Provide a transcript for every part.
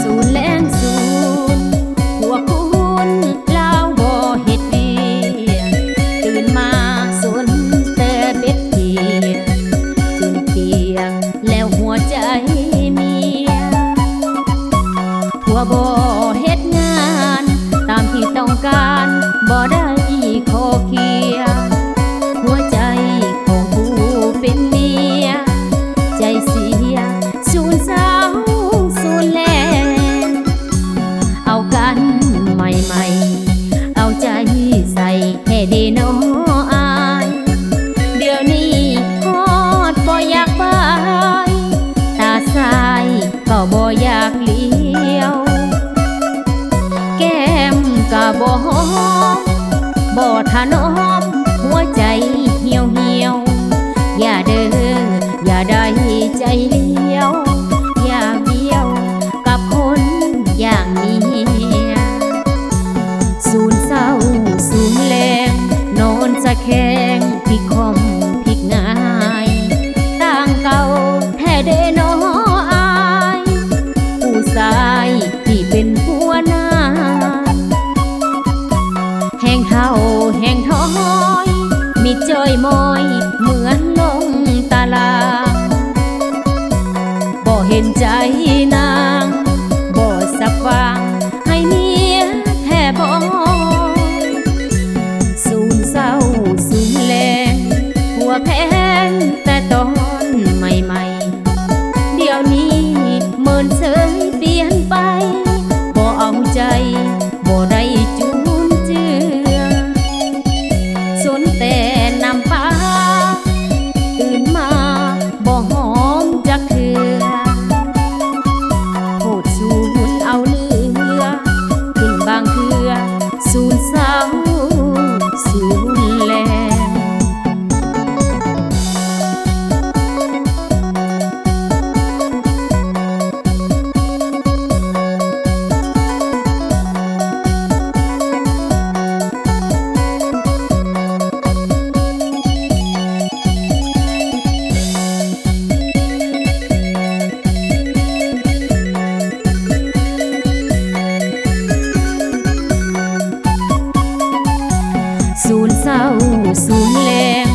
ศูนย์ลนศูนหัวคุณลาวบ่เฮ็ดเวียตื่นมาสนแต่เป็ดเกียจนเกียงแล้วหัวใจเมียหัวบเฮ็ดงาน ตามที่ต้องการบ่ได้ บอยากเลี้ยว แก้มกะบ่หอมบ่ทะนอ ยมอย เหมือนลงตาลา บ่เห็นใจนาง บ่สับวางให้เมียแทบบ่สูงเศร้าสูงแลงหัวแพนแต่ตอนใหม่ๆ เดี๋ยวนี้เมินเซอ เข้าสูงแรง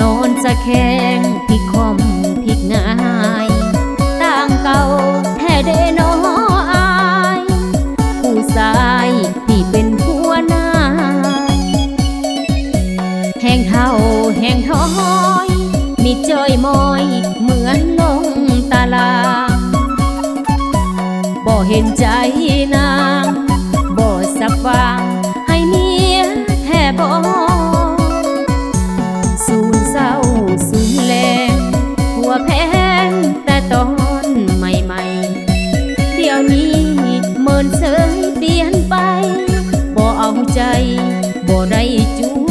นอนจะแข็งพี่คมพี่ง่ายต่างเก่าแท้เดน้ออายผู้สายที่เป็นผัวนายแห้งเท่าแห้งท้อยมีจอยมอยเหมือนลงตาลาบ่เห็นใจนาย ใจบ่ได้จู